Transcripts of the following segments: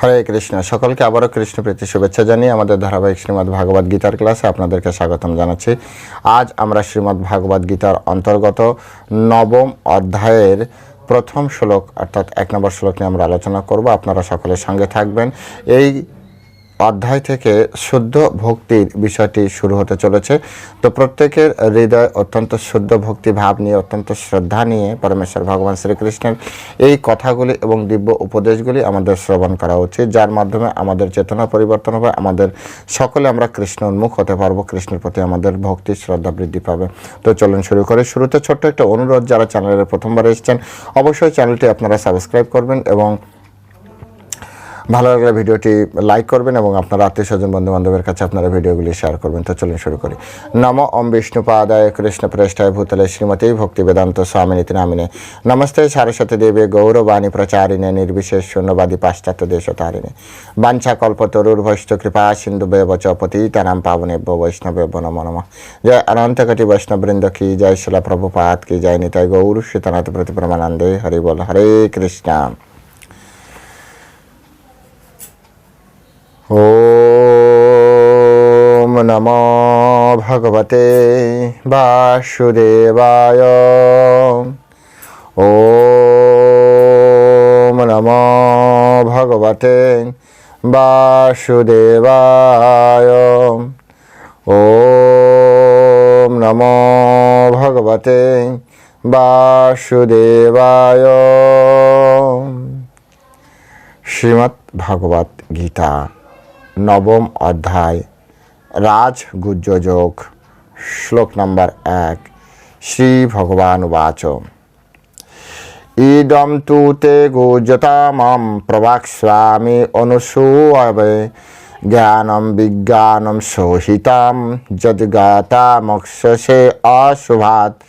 হরে কৃষ্ণ। সকলকে আবারও কৃষ্ণ প্রীতি শুভেচ্ছা জানিয়ে আমাদের ধারাবাহিক শ্রীমদ্ ভাগবত গীতার ক্লাসে আপনাদেরকে স্বাগতম জানাচ্ছি। আজ আমরা শ্রীমদ্ ভাগবত গীতার অন্তর্গত নবম অধ্যায়ের প্রথম শ্লোক, অর্থাৎ এক নম্বর শ্লোক নিয়ে আমরা আলোচনা করব। আপনারা সকলের সঙ্গে থাকবেন। এই অধ্যায় থেকে শুদ্ধ ভক্তির বিষয়টি শুরু হতে চলেছে। তো প্রত্যেকের হৃদয় অত্যন্ত শুদ্ধ ভক্তি ভাব নিয়ে, অত্যন্ত শ্রদ্ধা নিয়ে পরমেশ্বর ভগবান শ্রীকৃষ্ণের এই কথাগুলি এবং দিব্য উপদেশগুলি আমাদের শ্রবণ করা উচিত। যার মাধ্যমে আমাদের চেতনা পরিবর্তন হবে, আমাদের সকলে আমরা কৃষ্ণ উন্মুখ হতে পারব, কৃষ্ণের প্রতি আমাদের ভক্তি শ্রদ্ধা বৃদ্ধি পাবে। তো চলুন শুরু করে। শুরুতে ছোট্ট একটা অনুরোধ, যারা চ্যানেলের প্রথমবার এসেছেন, অবশ্যই চ্যানেলটি আপনারা সাবস্ক্রাইব করবেন এবং ভালো লাগলে ভিডিওটি লাইক করবেন এবং আপনার আত্মীয় স্বজন বন্ধু বান্ধবের কাছে আপনারা ভিডিওগুলি শেয়ার করবেন। তো চলুন শুরু করি। নম ওম বিষ্ণুপাদায় কৃষ্ণ প্রেষ্ঠায় ভূতলে শ্রীমতী ভক্তি বেদান্ত স্বামিনীতি নামিনে নমস্তে সারস্বতী দেবী, গৌরবাণী প্রচারিণে, নির্বিশেষ শূন্যবাদী পাশ্চাত্য দেশতারিণে। বাঞ্ছা কল্প তরুর কল্পতরুর্ভষ্ট কৃপা, সিন্ধু বেবচ পতিতানাম পাবনে বৈষ্ণবে নম নম। জয় অনন্ত কটি বৈষ্ণববৃন্দ কি জয় শিলা প্রভুপাত, কি জয় নিতাই গৌর শীতনাথ প্রতি প্রমানন্দে হরি বল, হরে কৃষ্ণ। ॐ नमो भगवते वासुदेवाय ॐ नमो भगवते वासुदेवाय ॐ नमो भगवते वासुदेवाय শ্রীমৎ ভাগবত গীতা নবম অধ্যায় রাজ গুজ্জযোগ শ্লোক নম্বর এক শ্রী ভগবান বাচ ইদম তু তে গুজতামম প্রবাক্ষ্যামি অনুসূয়বে, জ্ঞানম বিজ্ঞানম সোহিতাম যদ্গাতামক্ষসে অশুভাত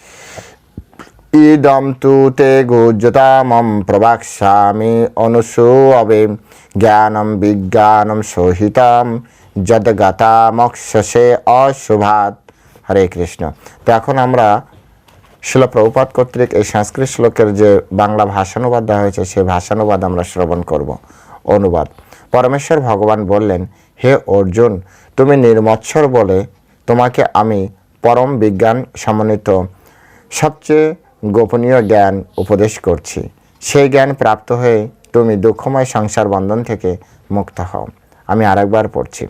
ইদম তু তে গুজ্জতামম প্রবাক্ষ্যামি অনুসূয়বে জ্ঞানম বিজ্ঞানম সহিতাম যদগাতামক্ষসে অশুভাত হরে কৃষ্ণ তো এখন আমরা শিল প্রভুপাত কর্তৃক এই সংস্কৃত শ্লোকের যে বাংলা ভাষানুবাদ দেওয়া হয়েছে সেই ভাষানুবাদ আমরা শ্রবণ করব অনুবাদ পরমেশ্বর ভগবান বললেন হে অর্জুন তুমি নির্মৎসর বলে তোমাকে আমি পরম বিজ্ঞান সমন্বিত সবচেয়ে গোপনীয় জ্ঞান উপদেশ করছি। সেই জ্ঞান প্রাপ্ত হয়ে তুমি দুঃখময় সংসার বন্ধন থেকে মুক্ত হও। আমি আরেকবার পড়ছি।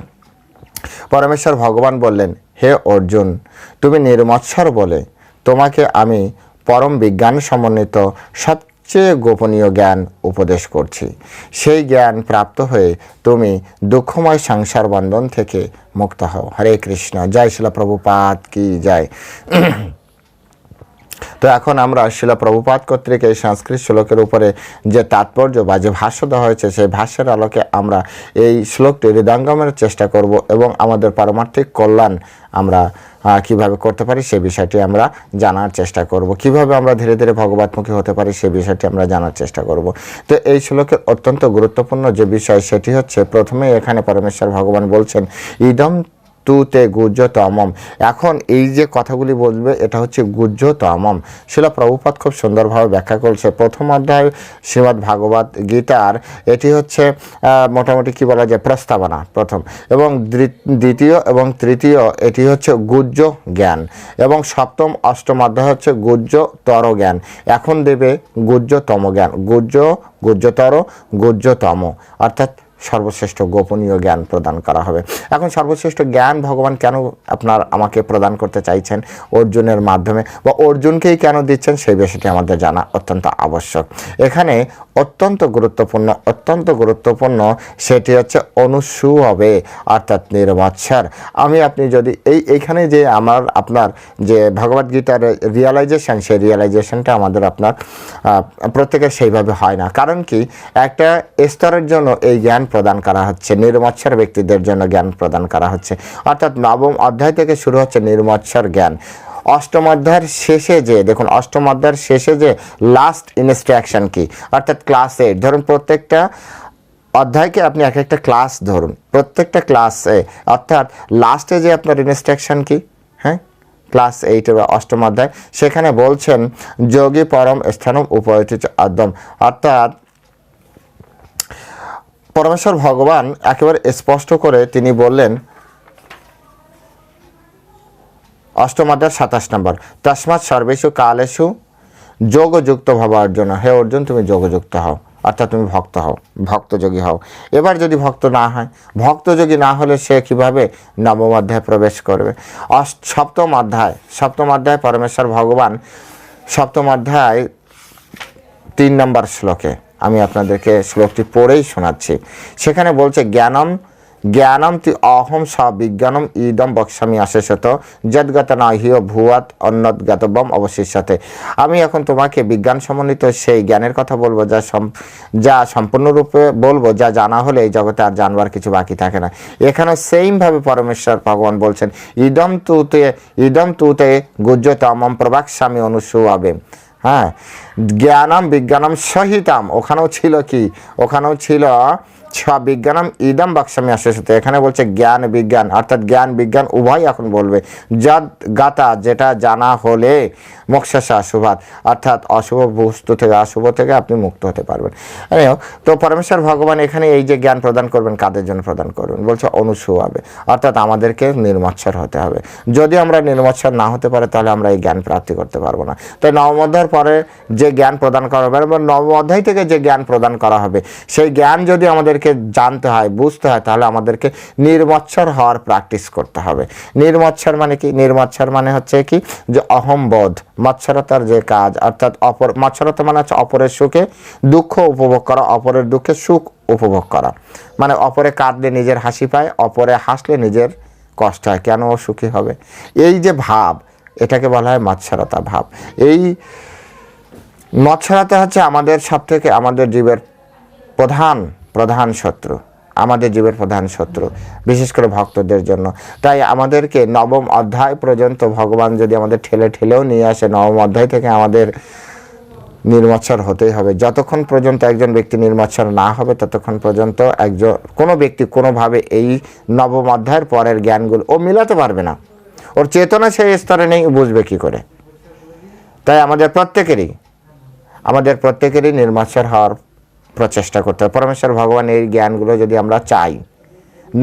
পরমেশ্বর ভগবান বললেন, হে অর্জুন, তুমি নির্মৎসর বলে। তোমাকে আমি পরম বিজ্ঞান সমন্বিত সবচেয়ে গোপনীয় জ্ঞান উপদেশ করছি। সেই জ্ঞান প্রাপ্ত হয়ে তুমি দুঃখময় সংসার বন্ধন থেকে মুক্ত হও। হরে কৃষ্ণ। জয় শিলা প্রভুপাত কি জয়। তো এখন আমরা শিলা প্রভুপাত কর্তৃক এই সংস্কৃত শ্লোকের উপরে যে তাৎপর্য বা যে ভাষ্য দেওয়া হয়েছে, সেই ভাষ্যের আলোকে আমরা এই শ্লোকটি হৃদয়ঙ্গমের চেষ্টা করব এবং আমাদের পারমার্থিক কল্যাণ আমরা কীভাবে করতে পারি সে বিষয়টি আমরা জানার চেষ্টা করব। কীভাবে আমরা ধীরে ধীরে ভগবতমুখী হতে পারি সে বিষয়টি আমরা জানার চেষ্টা করব। তো এই শ্লোকের অত্যন্ত গুরুত্বপূর্ণ যে বিষয়, সেটি হচ্ছে প্রথমে এখানে পরমেশ্বর ভগবান বলছেন, ইদম তুতে গুজ্জ তমম এখন এই যে কথাগুলি বলবে, এটা হচ্ছে গুজ্জ তমম শিলা প্রভুপাত খুব সুন্দরভাবে ব্যাখ্যা করছে। প্রথম অধ্যায় শ্রীমদ্ ভাগবত গীতার, এটি হচ্ছে মোটামুটি কি বলা যায়, প্রস্তাবনা প্রথম। এবং দ্বি- দ্বিতীয় এবং তৃতীয়, এটি হচ্ছে গুজ্জ জ্ঞান। এবং সপ্তম, অষ্টম অধ্যায় হচ্ছে গুজ্জ তর জ্ঞান। এখন দেবে গুজ্জতম জ্ঞান। গুজ্জ, গুজ্জতর, গুজ্জতম। অর্থাৎ সর্বশ্রেষ্ঠ গোপনীয় জ্ঞান প্রদান করা হবে। এখন সর্বশ্রেষ্ঠ জ্ঞান ভগবান কেন আপনার আমাকে প্রদান করতে চাইছেন অর্জুনের মাধ্যমে বা অর্জুনকেই কেন দিচ্ছেন সেই বিষয়টি আমাদের জানা অত্যন্ত আবশ্যক। এখানে অত্যন্ত গুরুত্বপূর্ণ অত্যন্ত গুরুত্বপূর্ণ সেটি হচ্ছে অনুসু হবে অর্থাৎ নির্মৎসর আমি, আপনি যদি এই, এইখানে যে আমার, আপনার যে ভগবদ্গীতার রিয়ালাইজেশন সেই রিয়ালাইজেশনটা আমাদের আপনার প্রত্যেকের সেইভাবে হয় না। কারণ কি? একটা স্তরের জন্য এই জ্ঞান প্রদান করা হচ্ছে নির্মৎসর ব্যক্তিদের জন্য জ্ঞান প্রদান করা হচ্ছে। অর্থাৎ নবম অধ্যায় থেকে শুরু হচ্ছে নির্মৎসর জ্ঞান। অষ্টম অধ্যায়ের শেষে যে, দেখুন, অষ্টম অধ্যায়ের শেষে যে লাস্ট ইনস্ট্রাকশন কি? অর্থাৎ ক্লাস এইট ধরুন প্রত্যেকটা অধ্যায়কে আপনি এক একটা ক্লাস ধরুন। প্রত্যেকটা ক্লাসে অর্থাৎ লাস্টে যে আপনার ইনস্ট্রাকশন কি? হ্যাঁ? ক্লাস এইট বা অষ্টম অধ্যায়, সেখানে বলছেন, যোগী পরম স্থানম উপয়িত আদম। অর্থাৎ পরমেশ্বর ভগবান একেবারে স্পষ্ট করে তিনি বললেন অষ্টম অধ্যায় সাতাশ নম্বর। তসমাৎ সর্বেশু কালেশু যোগযুক্ত ভাব অর্জুন। হে অর্জুন, তুমি যোগযুক্ত হও, অর্থাৎ তুমি ভক্ত হও, ভক্তযোগী হও। এবার যদি ভক্ত না হয়, ভক্তযোগী না হলে সে কীভাবে নবম অধ্যায়ে প্রবেশ করবে? সপ্তম অধ্যায় সপ্তম অধ্যায় পরমেশ্বর ভগবান সপ্তম অধ্যায় তিন নম্বর শ্লোকে, আমি আপনাদেরকে শ্লোকটি পড়েই শোনাচ্ছি। সেখানে বলছে, জ্ঞানম জ্ঞানম তি অহম বিজ্ঞানম ইদম বক্সামি অশেষত যদ্গত না হিয় ভুয়াত অন্যদ্গতবম অবশিষ্যতে। আমি এখন তোমাকে বিজ্ঞান সমন্বিত সেই জ্ঞানের কথা বলব যা যা সম্পূর্ণরূপে বলব, যা জানা হলে এই জগতে আর জানবার কিছু বাকি থাকে না। এখানে সেইমভাবে পরমেশ্বর ভগবান বলছেন, ইদম তুতে ইদম তুতে গুজ্জতমম প্রবাক্সামি অনুসুয়াবে। হ্যাঁ জ্ঞানম বিজ্ঞানম সহিতাম। ওখানেও ছিল কি? ওখানেও ছিল ছ বিজ্ঞানম ইদম বাক্সামি আসতে এখানে বলছে জ্ঞান বিজ্ঞান, অর্থাৎ জ্ঞান বিজ্ঞান উভয় এখন বলবে। যদ গাতা, যেটা জানা হলে মোক্ষসা শুভাত অর্থাৎ অশুভ বস্তু থেকে, অশুভ থেকে আপনি মুক্ত হতে পারবেন। তো পরমেশ্বর ভগবান এখানে এই যে জ্ঞান প্রদান করবেন, কাদের জন্য প্রদান করবেন? বলছে অনুসুয়াবে। অর্থাৎ আমাদেরকে নির্মৎসর হতে হবে। যদি আমরা নির্মৎসর না হতে পারে, তাহলে আমরা এই জ্ঞান প্রাপ্তি করতে পারব না। তাই নবম অধ্যায়ের পরে যে জ্ঞান প্রদান করা হবে, এবং নবম অধ্যায় থেকে যে জ্ঞান প্রদান করা হবে, সেই জ্ঞান যদি আমাদেরকে জানতে হয়, বুঝতে হয়, তাহলে আমাদেরকে নির্মৎসর হওয়ার প্র্যাকটিস করতে হবে। নির্মৎসর মানে কি? নির্মৎসর মানে হচ্ছে কি? যে অহম্বোধ মৎসরতার যে কাজ, অর্থাৎ অপর মৎসরতা মানে হচ্ছে অপরের সুখে দুঃখ উপভোগ করা, অপরের দুঃখে সুখ উপভোগ করা। মানে অপরে কাঁদলে নিজের হাসি পায়, অপরে হাসলে নিজের কষ্ট হয়। কেন ও সুখী হবে? এই যে ভাব, এটাকে বলা হয় মৎসরতা ভাব। এই মৎসরতা হচ্ছে আমাদের সব থেকে আমাদের জীবের প্রধান প্রধান শত্রু, আমাদের জীবের প্রধান শত্রু, বিশেষ করে ভক্তদের জন্য। তাই আমাদেরকে নবম অধ্যায় পর্যন্ত ভগবান যদি আমাদের ঠেলে ঠেলেও নিয়ে আসে, নবম অধ্যায় থেকে আমাদের নির্মৎসর হতেই হবে। যতক্ষণ পর্যন্ত একজন ব্যক্তি নির্মৎসর না হবে, ততক্ষণ পর্যন্ত একজন, কোনো ব্যক্তি কোনোভাবে এই নবম অধ্যায়ের পরের জ্ঞানগুলো, ও মিলাতে পারবে না। ওর চেতনা সেই স্তরে নেই বুঝবে কী করে। তাই আমাদের প্রত্যেকেরই আমাদের প্রত্যেকেরই নির্মৎসর হওয়ার প্রচেষ্টা করতে হবে। পরমেশ্বর ভগবান এই জ্ঞানগুলো যদি আমরা চাই,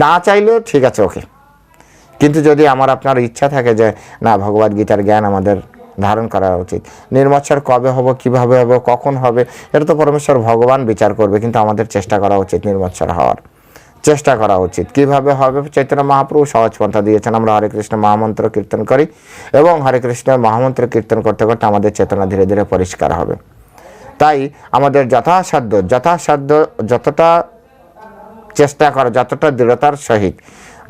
না চাইলেও ঠিক আছে, ওকে। কিন্তু যদি আমার আপনার ইচ্ছা থাকে যে, না ভগবদ গীতার জ্ঞান আমাদের ধারণ করা উচিত, নির্মৎসর কবে হব, কীভাবে হবে, কখন হবে, এটা তো পরমেশ্বর ভগবান বিচার করবে, কিন্তু আমাদের চেষ্টা করা উচিত নির্মৎসর হওয়ার। চেষ্টা করা উচিত। কীভাবে হবে? চৈতন্য মহাপ্রভু সহজ পন্থা দিয়েছেন, আমরা হরে কৃষ্ণ মহামন্ত্র কীর্তন করি, এবং হরে কৃষ্ণ মহামন্ত্র কীর্তন করতে করতে আমাদের চেতনা ধীরে ধীরে পরিষ্কার হবে। তাই আমাদের যথাসাধ্য যথাসাধ্য যতটা চেষ্টা করা, যতটা দৃঢ়তার সহিত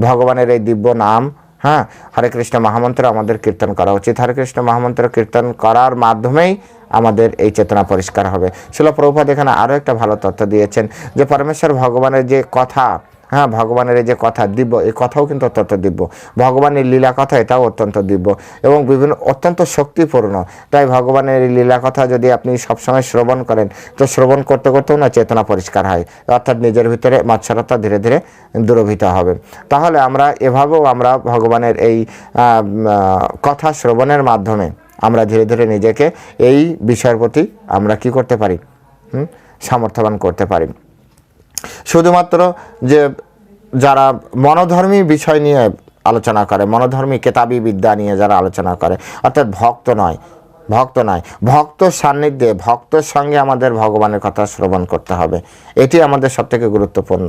ভগবানের এই দিব্য নাম হ্যাঁ হরে কৃষ্ণ মহামন্ত্র আমাদের কীর্তন করা উচিত। হরে কৃষ্ণ মহামন্ত্র কীর্তন করার মাধ্যমেই আমাদের এই চেতনা পরিষ্কার হবে। শিল প্রভুপাদ এখানে আরও একটা ভালো তথ্য দিয়েছেন যে, পরমেশ্বর ভগবানের যে কথা হ্যাঁ ভগবানের এই যে কথা দিব্য, এই কথাও কিন্তু অত্যন্ত দিব্য। ভগবানের লীলা কথা এটাও অত্যন্ত দিব্য এবং বিভিন্ন অত্যন্ত শক্তিপূর্ণ। তাই ভগবানের এই লীলা কথা যদি আপনি সবসময় শ্রবণ করেন, তো শ্রবণ করতে করতেও না চেতনা পরিষ্কার হয়। অর্থাৎ নিজের ভিতরে মৎসরতা ধীরে ধীরে দূরভূত হবে। তাহলে আমরা এভাবেও আমরা ভগবানের এই কথা শ্রবণের মাধ্যমে আমরা ধীরে ধীরে নিজেকে এই বিষয়ের প্রতি আমরা কি করতে পারি? সামর্থ্যবান করতে পারি। শুধুমাত্র যে যারা মনোধর্মী বিষয় নিয়ে আলোচনা করে, মনোধর্মী কেতাবি বিদ্যা নিয়ে যারা আলোচনা করে, অর্থাৎ ভক্ত নয় ভক্ত নয় ভক্ত সান্নিধ্যে, ভক্তর সঙ্গে আমাদের ভগবানের কথা শ্রবণ করতে হবে। এটি আমাদের সবথেকে গুরুত্বপূর্ণ।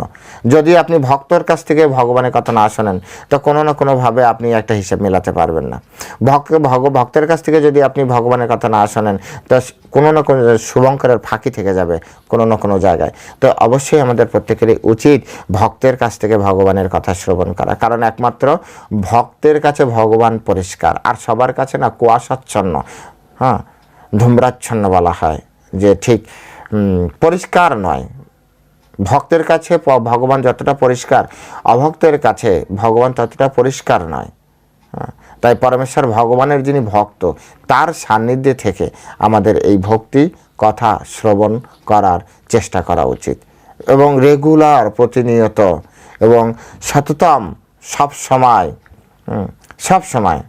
যদি আপনি ভক্তর কাছ থেকে ভগবানের কথা না শোনেন, তো কোনো না কোনোভাবে আপনি একটা হিসেব মেলাতে পারবেন না। ভক্ত, ভগ, ভক্তের কাছ থেকে যদি আপনি ভগবানের কথা না শোনেন, তো কোনো না কোনো শুভঙ্করের ফাঁকি থেকে যাবে কোনো না কোনো জায়গায়। তো অবশ্যই আমাদের প্রত্যেকেরই উচিত ভক্তের কাছ থেকে ভগবানের কথা শ্রবণ করা। কারণ একমাত্র ভক্তের কাছে ভগবান পরিষ্কার, আর সবার কাছে না কুয়াশাচ্ছন্ন। হ্যাঁ ধূম্রাচ্ছন্ন বলা হয় যে ঠিক পরিষ্কার নয়। ভক্তের কাছে ভগবান যতটা পরিষ্কার অভক্তের কাছে ভগবান ততটা পরিষ্কার নয়। হ্যাঁ, তাই পরমেশ্বর ভগবানের যিনি ভক্ত তার সান্নিধ্যে থেকে আমাদের এই ভক্তি কথা শ্রবণ করার চেষ্টা করা উচিত। এবং রেগুলার প্রতিনিয়ত এবং সততম সব সময় সব সময়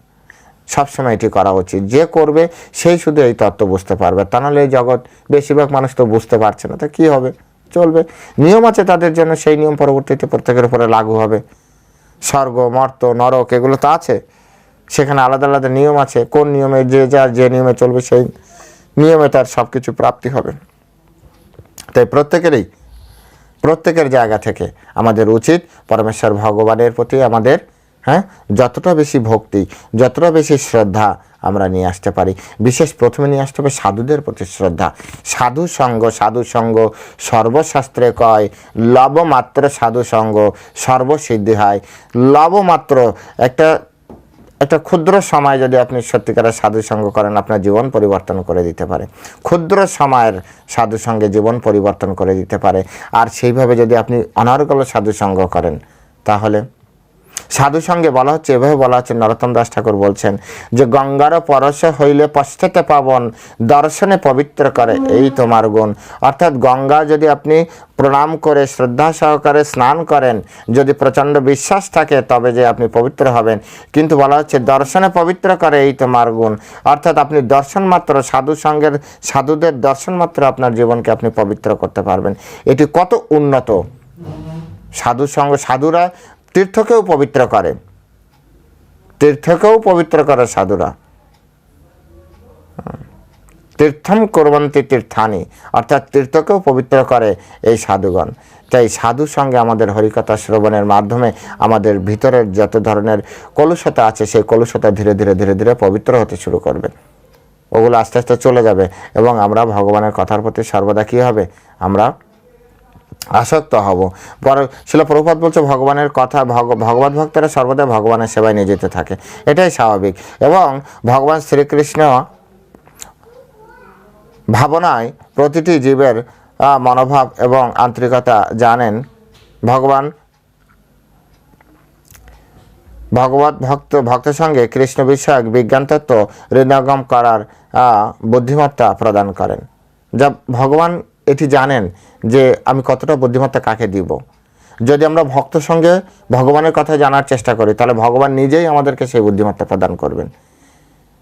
সবসময় এটি করা উচিত। যে করবে, সেই শুধু এই তত্ত্ব বুঝতে পারবে। তা নাহলে এই জগৎ বেশিরভাগ মানুষ তো বুঝতে পারছে না। তা কী হবে? চলবে। নিয়ম আছে তাদের জন্য, সেই নিয়ম পরবর্তীতে প্রত্যেকের উপরে লাগু হবে। স্বর্গ, মর্ত, নরক, এগুলো তো আছে। সেখানে আলাদা আলাদা নিয়ম আছে। কোন নিয়মে যে যার যে নিয়মে চলবে, সেই নিয়মে তার সব কিছু প্রাপ্তি হবে। তাই প্রত্যেকেরই, প্রত্যেকের জায়গা থেকে আমাদের উচিত, পরমেশ্বর ভগবানের প্রতি আমাদের হ্যাঁ? যতটা বেশি ভক্তি, যতটা বেশি শ্রদ্ধা আমরা নিয়ে আসতে পারি। বিশেষ প্রথমে নিয়ে আসতে হবে সাধুদের প্রতি শ্রদ্ধা। সাধু সঙ্গ সাধু সঙ্গ সর্বশাস্ত্রে কয় লবমাত্র সাধু সঙ্গ সর্বসিদ্ধি হয়। লবমাত্র একটা একটা ক্ষুদ্র সময় যদি আপনি সত্যিকারের সাধু সঙ্গ করেন, আপনার জীবন পরিবর্তন করে দিতে পারে। ক্ষুদ্র সময়ের সাধু সঙ্গে জীবন পরিবর্তন করে দিতে পারে। আর সেইভাবে যদি আপনি অনর্গল সাধু সঙ্গ করেন, তাহলে সাধু সঙ্গে বলা হচ্ছে এভাবে বলা হচ্ছে নরোত্তম দাস ঠাকুর বলছেন যে গঙ্গার পরশ হইলে পশ্চাতে পাবন দর্শনে পবিত্র করে এই তোমার গুণ। অর্থাৎ গঙ্গা যদি আপনি প্রণাম করে শ্রদ্ধা সহকারে স্নান করেন যদি প্রচণ্ড বিশ্বাস থাকে তবে যে আপনি পবিত্র হবেন। কিন্তু বলা হচ্ছে দর্শনে পবিত্র করে এই তোমার গুণ। অর্থাৎ আপনি দর্শন মাত্র সাধু সঙ্গের সাধুদের দর্শন মাত্র আপনার জীবনকে আপনি পবিত্র করতে পারবেন। এটি কত উন্নত! সাধু সঙ্গ সাধুরা তীর্থকেও পবিত্র করে। তীর্থকেও পবিত্র করে সাধুরা। তীর্থম করবন্তি তীর্থানি, অর্থাৎ তীর্থকেও পবিত্র করে এই সাধুগণ। তাই সাধু সঙ্গে আমাদের হরিকথা শ্রবণের মাধ্যমে আমাদের ভিতরের যত ধরনের কলুষতা আছে, সেই কলুষতা ধীরে ধীরে ধীরে ধীরে পবিত্র হতে শুরু করবে। ওগুলো আস্তে আস্তে চলে যাবে এবং আমরা ভগবানের কথার প্রতি সর্বদা কী হবে? আমরা আসক্ত হব। পর শিল প্রভুপাত বলছে, ভগবানের কথা, ভগ- ভগবত ভক্তরা সর্বদা ভগবানের সেবায় নিয়োজিত থাকে। এটাই স্বাভাবিক। এবং ভগবান শ্রীকৃষ্ণ ভাবনায় প্রতিটি জীবের মনোভাব এবং আন্তরিকতা জানেন। ভগবান ভগবত ভক্ত, ভক্তের সঙ্গে কৃষ্ণ বিষয়ক বিজ্ঞান তত্ত্ব হৃদয়গম করার বুদ্ধিমত্তা প্রদান করেন। যা ভগবান এটি জানেন যে আমি কতটা বুদ্ধিমত্তা কাকে দিব। যদি আমরা ভক্ত সঙ্গে ভগবানের কথা জানার চেষ্টা করি, তাহলে ভগবান নিজেই আমাদেরকে সেই বুদ্ধিমত্তা প্রদান করবেন।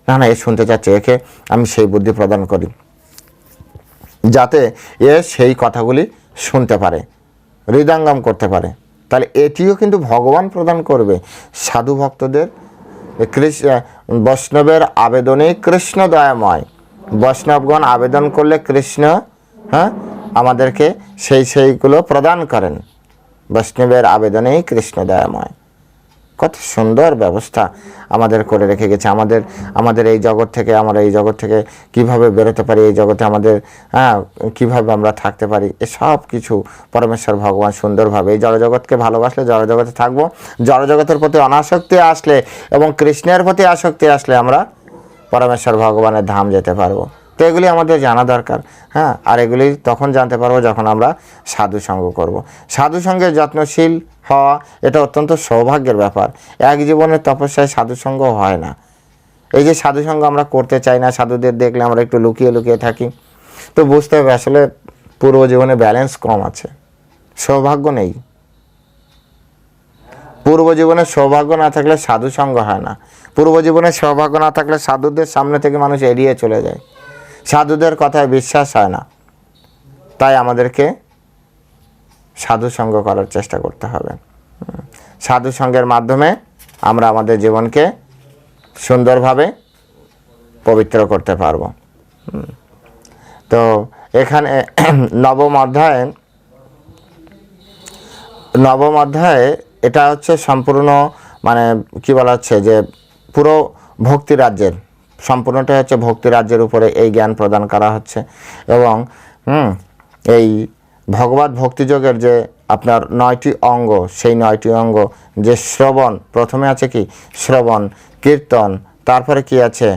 না না, এ শুনতে চাচ্ছে, একে আমি সেই বুদ্ধি প্রদান করি। যাতে এ সেই কথাগুলি শুনতে পারে, হৃদয়ঙ্গম করতে পারে। তাহলে এটিও কিন্তু ভগবান প্রদান করবে। সাধু ভক্তদের কৃষ্ণ বৈষ্ণবের আবেদনে কৃষ্ণ দয়াময়। বৈষ্ণবগণ আবেদন করলে কৃষ্ণ হ্যাঁ? আমাদেরকে সেই সেইগুলো প্রদান করেন। বৈষ্ণবের আবেদনেই কৃষ্ণ দয়াময়। কত সুন্দর ব্যবস্থা আমাদের করে রেখে গেছে। আমাদের আমাদের এই জগৎ থেকে, আমরা এই জগৎ থেকে কীভাবে বেরোতে পারি, এই জগতে আমাদের হ্যাঁ কীভাবে আমরা থাকতে পারি এসব কিছু পরমেশ্বর ভগবান সুন্দরভাবে এই জড়জগৎকে ভালোবাসলে জড়জগতে থাকব। জড়জগতের প্রতি অনাসক্তি আসলে এবং কৃষ্ণের প্রতি আসক্তি আসলে আমরা পরমেশ্বর ভগবানের ধাম যেতে পারব। তো এগুলি আমাদের জানা দরকার হ্যাঁ? আর এগুলি তখন জানতে পারব যখন আমরা সাধু সঙ্গ করব। সাধু সঙ্গে যত্নশীল হওয়া, এটা অত্যন্ত সৌভাগ্যের ব্যাপার। এক জীবনের তপস্যায় সাধু সঙ্গ হয় না। এই যে সাধু সঙ্গ আমরা করতে চাই না, সাধুদের দেখলে আমরা একটু লুকিয়ে লুকিয়ে থাকি। তো বুঝতে হবে আসলে পূর্ব জীবনে ব্যালেন্স কম আছে। সৌভাগ্য নেই। পূর্ব জীবনে সৌভাগ্য না থাকলে সাধু সঙ্গ হয় না। পূর্ব জীবনে সৌভাগ্য না থাকলে সাধুদের সামনে থেকে মানুষ এড়িয়ে চলে যায়। সাধুদের কথায় বিশ্বাস হয় না তাই আমাদেরকে সাধু সঙ্গ করার চেষ্টা করতে হবে। সাধু সঙ্গের মাধ্যমে আমরা আমাদের জীবনকে সুন্দরভাবে পবিত্র করতে পারব। তো এখানে নবম অধ্যায়ে নবম অধ্যায়ে এটা হচ্ছে সম্পূর্ণ মানে কি বলা হচ্ছে যে পুরো ভক্তি রাজ্যের সম্পূর্ণটা হচ্ছে ভক্তি রাজ্যের উপরে এই জ্ঞান প্রদান করা হচ্ছে। এবং, হুম, এই ভগবত ভক্তিযোগের যে আপনার নয়টি অঙ্গ, সেই নয়টি অঙ্গ যে শ্রবণ, প্রথমে আছে কি? শ্রবণ, কীর্তন, তারপরে কি আছে?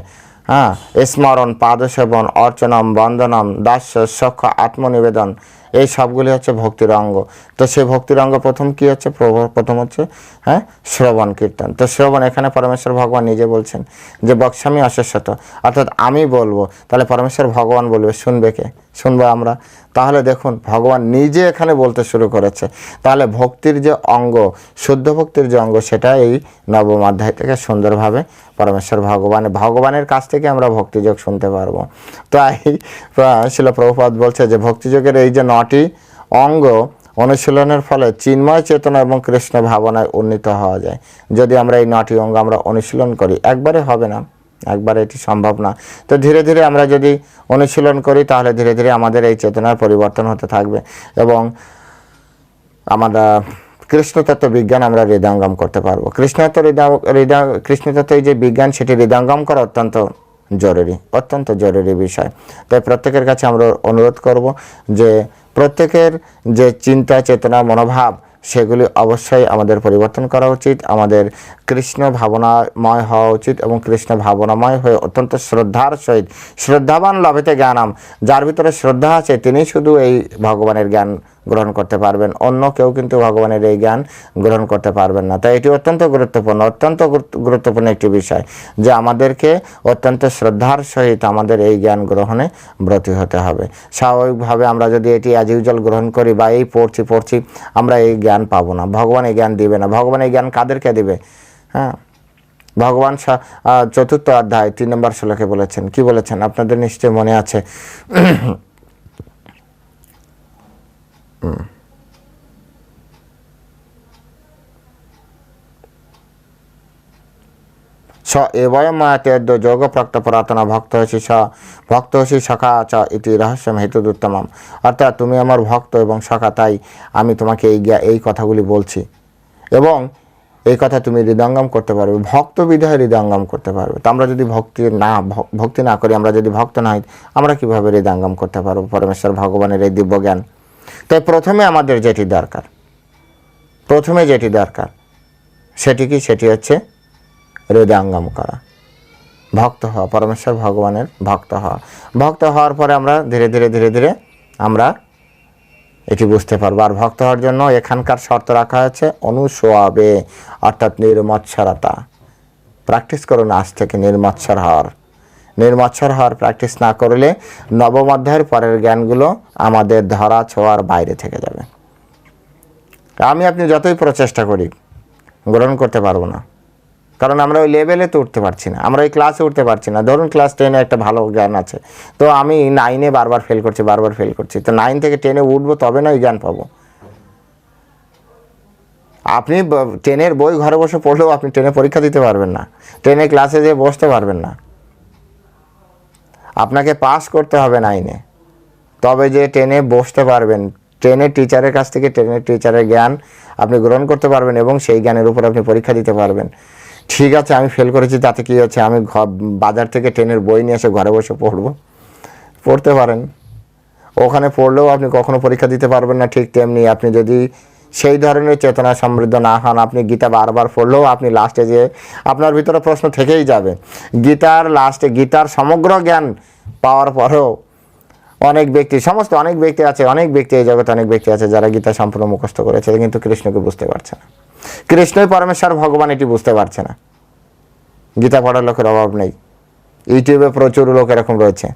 হ্যাঁ স্মরণ, পাদসেবন, অর্চনম, বন্দনম, দাস্য, সক্ষ, আত্মনিবেদন এই সবগুলি হচ্ছে ভক্তির অঙ্গ তো সেই ভক্তির অঙ্গ প্রথম কি হচ্ছে? প্রথম হচ্ছে হ্যাঁ শ্রবণ কীর্তন। তো শ্রবণ, এখানে পরমেশ্বর ভগবান নিজে বলছেন যে বক্সামি অশেষত। অর্থাৎ আমি বলব, তাহলে পরমেশ্বর ভগবান বলবে, শুনবে কে? শুনব আমরা? তাহলে দেখুন, ভগবান নিজে এখানে বলতে শুরু করেছে। তাহলে ভক্তির যে অঙ্গ, শুদ্ধ ভক্তির যে অঙ্গ, সেটা এই নবম অধ্যায় থেকে সুন্দরভাবে পরমেশ্বর ভগবানের ভগবানের কাছ থেকে আমরা ভক্তিযোগ শুনতে পারব। তাই শিল প্রভুপাদ বলছে যে, ভক্তিযোগের এই যে নটি অঙ্গ অনুশীলনের ফলে চিন্ময় চেতনা এবং কৃষ্ণ ভাবনায় উন্নীত হওয়া যায়। যদি আমরা এই নটি অঙ্গ আমরা অনুশীলন করি, একবারে হবে না, একবারে এটি সম্ভব না। তো ধীরে ধীরে আমরা যদি অনুশীলন করি, তাহলে ধীরে ধীরে আমাদের এই চেতনার পরিবর্তন হতে থাকবে এবং আমরা কৃষ্ণতত্ত্ব বিজ্ঞান আমরা হৃদয়ঙ্গম করতে পারব। কৃষ্ণতত্ত্ব হৃদয় হৃদয় কৃষ্ণতত্ত্বের যে বিজ্ঞান, সেটি হৃদয়ঙ্গম করা অত্যন্ত জরুরি অত্যন্ত জরুরি বিষয়। তাই প্রত্যেকের কাছে আমরা অনুরোধ করব যে প্রত্যেকের যে চিন্তা, চেতনা, মনোভাব, সেগুলি অবশ্যই আমাদের পরিবর্তন করা উচিত। আমাদের কৃষ্ণ ভাবনাময় হওয়া উচিত এবং কৃষ্ণ ভাবনাময় হয়ে অত্যন্ত শ্রদ্ধার সহিত, শ্রদ্ধাবান লভেতে জ্ঞানাম, যার ভিতরে শ্রদ্ধা আছে, তিনি শুধু এই ভগবানের জ্ঞান গ্রহণ করতে পারবেন। অন্য কেউ কিন্তু ভগবানের এই জ্ঞান গ্রহণ করতে পারবেন না। তাই এটি অত্যন্ত গুরুত্বপূর্ণ, অত্যন্ত গুরুত্ব- গুরুত্বপূর্ণ একটি বিষয় যে আমাদেরকে অত্যন্ত শ্রদ্ধার সহিত আমাদের এই জ্ঞান গ্রহণে ব্রতী হতে হবে। স্বাভাবিকভাবে আমরা যদি এটি অ্যাজ ইউজুয়াল গ্রহণ করি বা এই পড়ছি পড়ছি, আমরা এই জ্ঞান পাবো না। ভগবান এই জ্ঞান দিবে না। ভগবান এই জ্ঞান কাদেরকে দিবে? হ্যাঁ। ভগবান চতুর্থ অধ্যায় তিন নম্বর শ্লোকে বলেছেন। কি বলেছেন? আপনাদের নিশ্চয় মনে আছে? স এবয়ম তেদ্য যোগ প্রাক্ত পুরাতন ভক্ত হসি স। ভক্ত হসি সখা, চ ইতি রহস্যম হেতুদুত্তমম অর্থাৎ তুমি আমার ভক্ত এবং সখা, তাই আমি তোমাকে এই এই কথাগুলি বলছি। এবং এই কথা তুমি হৃদয়ঙ্গম করতে পারবে। ভক্ত বিধায় হৃদয়ঙ্গম করতে পারবে। তো আমরা যদি ভক্তি না ভক্তি না করি, আমরা যদি ভক্ত না হই, আমরা কীভাবে হৃদয়ঙ্গম করতে পারব? পরমেশ্বর ভগবানের এই দিব্য জ্ঞান তাই প্রথমে আমাদের যেটি দরকার, প্রথমে যেটি দরকার, সেটি কি? সেটি হচ্ছে হৃদয়ঙ্গম করা। ভক্ত হওয়া, পরমেশ্বর ভগবানের ভক্ত হওয়া। ভক্ত হওয়ার পরে আমরা ধীরে ধীরে ধীরে ধীরে আমরা এটি বুঝতে পারব। আর ভক্ত হওয়ার জন্য এখানকার শর্ত রাখা হয়েছে, অনুসোয়াবে, অর্থাৎ নির্মৎসরতা। প্র্যাকটিস করুন আজ থেকে নির্মৎসর হওয়ার। নির্মৎসর হওয়ার প্র্যাকটিস না করলে নবম অধ্যায়ের পরের জ্ঞানগুলো আমাদের ধরা ছোঁয়ার বাইরে থেকে যাবে। আমি আপনি যতই প্রচেষ্টা করি, গ্রহণ করতে পারব না। কারণ আমরা ওই লেভেলে তো উঠতে পারছি না, আমরা ওই ক্লাসে উঠতে পারছি না। ধরুন ক্লাস টেনে একটা ভালো জ্ঞান আছে, তো আমি নাইনে বারবার ফেল করছি, বারবার ফেল করছি। তো নাইন থেকে টেনে উঠবো, তবে না ওই জ্ঞান পাবো। আপনি টেনের বই ঘরে বসে পড়লেও আপনি টেনে পরীক্ষা দিতে পারবেন না। টেনে ক্লাসে যেয়ে বসতে পারবেন না। আপনাকে পাস করতে হবে নাইনে তবে যে টেনে বসতে পারবেন ট্রেনের টিচারের কাছ থেকে ট্রেনের টিচারের জ্ঞান আপনি গ্রহণ করতে পারবেন এবং সেই জ্ঞানের উপর আপনি পরীক্ষা দিতে পারবেন। ঠিক আছে, আমি ফেল করেছি, তাতে কী হচ্ছে? আমি বাজার থেকে ট্রেনের বই নিয়ে এসে ঘরে বসে পড়ব। পড়তে পারেন। ওখানে পড়লেও আপনি কখনো পরীক্ষা দিতে পারবেন না, ঠিক তেমনি আপনি যদি সেই ধরনের চেতনা সমৃদ্ধ না হন, আপনি গীতা বারবার পড়লেও আপনি লাস্টে যে আপনার ভিতরে প্রশ্ন থেকেই যাবে। গীতার লাস্টে গীতার সমগ্র জ্ঞান পাওয়ার পরেও অনেক ব্যক্তি, সমস্ত অনেক ব্যক্তি আছে, অনেক ব্যক্তি এই জগতে অনেক ব্যক্তি আছে যারা গীতা সম্পূর্ণ মুখস্থ করেছে, কিন্তু কৃষ্ণকে বুঝতে পারছে না। কৃষ্ণই পরমেশ্বর, ভগবান এটি বুঝতে পারছে না। গীতা পড়ার লোকের অভাব নেই। ইউটিউবে প্রচুর লোক এরকম রয়েছে।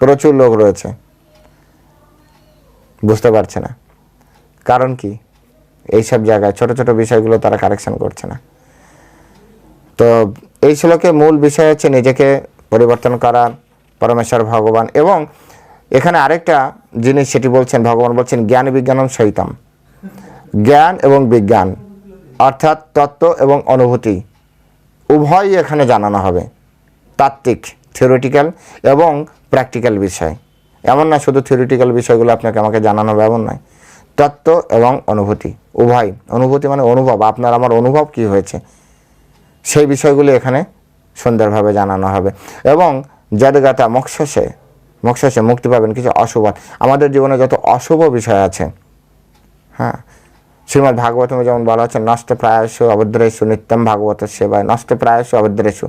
প্রচুর লোক রয়েছে। বুঝতে পারছে না। কারণ কি? এইসব জায়গায় ছোট ছোট বিষয়গুলো তারা কারেকশন করছে না। তো এই শ্লোকে মূল বিষয় হচ্ছে নিজেকে পরিবর্তন করা, পরমেশ্বর, ভগবান এবং এখানে আরেকটা জিনিস সেটি বলছেন, ভগবান বলছেন জ্ঞান বিজ্ঞানম সহিতম। জ্ঞান এবং বিজ্ঞান অর্থাৎ তত্ত্ব এবং অনুভূতি উভয়ই এখানে জানানো হবে। তাত্ত্বিক থিওরিটিক্যাল এবং প্র্যাকটিক্যাল বিষয়। এমন না শুধু থিওরিটিক্যাল বিষয়গুলো আপনাকে আমাকে জানানো হবে, এমন নয়। তত্ত্ব এবং অনুভূতি। উভয়। অনুভূতি মানে অনুভব। আপনার, আমার অনুভব কি হয়েছে? সেই বিষয়গুলি এখানে সুন্দরভাবে জানানো হবে। এবং যদগাতা মোক্ষসে মোক্ষসে মুক্তি পাবেন কিছু অশুভ। আমাদের জীবনে যত অশুভ বিষয় আছে হ্যাঁ শ্রীমদ্ ভাগবতমে যেমন বলা হচ্ছে, নষ্ট প্রায়শ অভদ্রেশু নিত্যম ভাগবত সেবায়, নষ্ট প্রায়শ অভদ্রেশু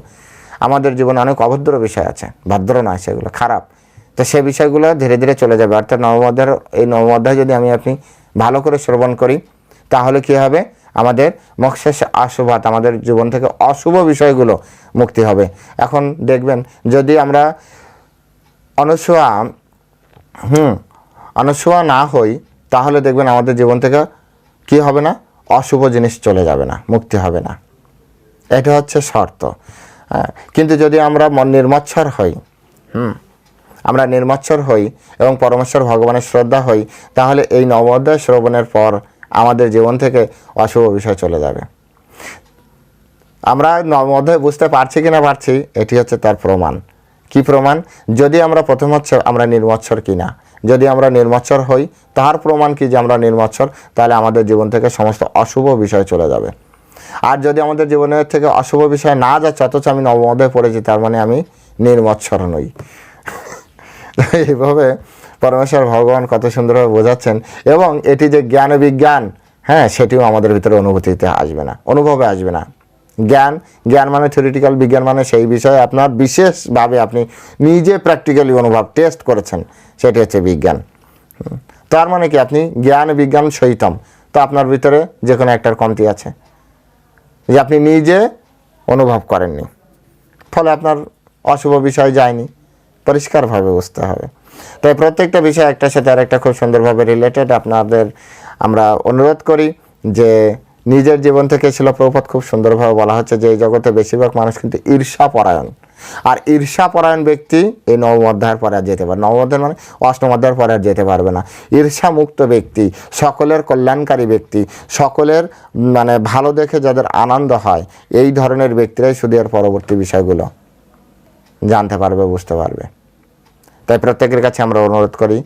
আমাদের জীবনে অনেক অভদ্র বিষয় আছে। ভদ্র নয় সেগুলো, খারাপ। তো সে বিষয়গুলো ধীরে ধীরে চলে যাবে। অর্থাৎ নবমধ্যায়ের এই নবম অধ্যায় যদি আমি আপনি ভালো করে শ্রবণ করি তাহলে কি হবে? আমাদের মক্ষেশ অশুভাত আমাদের জীবন থেকে অশুভ বিষয়গুলো মুক্তি হবে। এখন দেখবেন যদি আমরা অনুসোয়া হুম অনুসোয়া না হই তাহলে দেখবেন আমাদের জীবন থেকে কি হবে না? অশুভ জিনিস চলে যাবে না মুক্তি হবে না। এটা হচ্ছে শর্ত। হ্যাঁ, কিন্তু যদি আমরা মন নির্মচ্ছর হই হুম আমরা নির্মচ্ছর হই এবং পরমেশ্বর ভগবানের শ্রদ্ধা হই, তাহলে এই নব অধ্যায় শ্রবণের পর আমাদের জীবন থেকে অশুভ বিষয় চলে যাবে। আমরা অধ্যায় বুঝতে পারছি কি না পারছি, এটি হচ্ছে তার প্রমাণ। কি প্রমাণ? যদি আমরা প্রথম হচ্ছে আমরা নির্মচ্ছর কি না যদি আমরা নির্মচ্ছর হই, তার প্রমাণ কি যে আমরা নির্মচ্ছর? তাহলে আমাদের জীবন থেকে সমস্ত অশুভ বিষয় চলে যাবে। আর যদি আমাদের জীবনের থেকে অশুভ বিষয় না যাচ্ছে অথচ আমি নবম অধ্যায় পড়েছি, তার মানে আমি নির্মচ্ছর নই। এইভাবে পরমেশ্বর ভগবান কত সুন্দরভাবে বোঝাচ্ছেন। এবং এটি যে জ্ঞান বিজ্ঞান হ্যাঁ সেটিও আমাদের ভিতরে অনুভূতিতে আসবে না, অনুভবে আসবে না। জ্ঞান জ্ঞান মানে থিওরিটিক্যাল বিজ্ঞান মানে সেই বিষয়ে আপনার বিশেষভাবে আপনি নিজে প্র্যাকটিক্যালি অনুভব টেস্ট করেছেন, সেটি হচ্ছে বিজ্ঞান। তার মানে কি, আপনি জ্ঞান বিজ্ঞান সহিতম। তো আপনার ভিতরে যে কোনো একটার কমতি আছে, যে আপনি নিজে অনুভব করেননি। ফলে আপনার অশুভ বিষয় যায়নি। পরিষ্কারভাবে বুঝতে হবে। তাই প্রত্যেকটা বিষয় একটার সাথে আর একটা খুব সুন্দরভাবে রিলেটেড আপনাদের আমরা অনুরোধ করি যে নিজের জীবন থেকে ছিল প্রভুপদ খুব সুন্দরভাবে বলা হচ্ছে যে এই জগতে বেশিরভাগ মানুষ কিন্তু ঈর্ষা পরায়ণ। আর ঈর্ষা পরায়ণ ব্যক্তি এই নবম অধ্যায়ের পরে আর যেতে পারে নবম অধ্যায় মানে অষ্টম পরে আর যেতে পারবে না। ঈর্ষা মুক্ত ব্যক্তি, সকলের কল্যাণকারী ব্যক্তি, সকলের মানে ভালো দেখে যাদের আনন্দ হয়, এই ধরনের ব্যক্তিরাই শুধু এর পরবর্তী বিষয়গুলো জানতে পারবে, বুঝতে পারবে। তাই প্রত্যেকের কাছে আমরা অনুরোধ করি,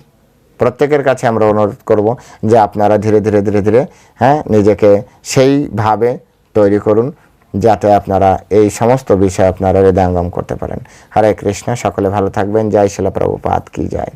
প্রত্যেকের কাছে আমরা অনুরোধ করব যে আপনারা ধীরে ধীরে ধীরে ধীরে হ্যাঁ নিজেকে সেইভাবে তৈরি করুন যাতে আপনারা এই সমস্ত বিষয় আপনারা হৃদয়ঙ্গম করতে পারেন। হরে কৃষ্ণ, সকলে ভালো থাকবেন। জয় শিলা প্রভুপাত কি যায়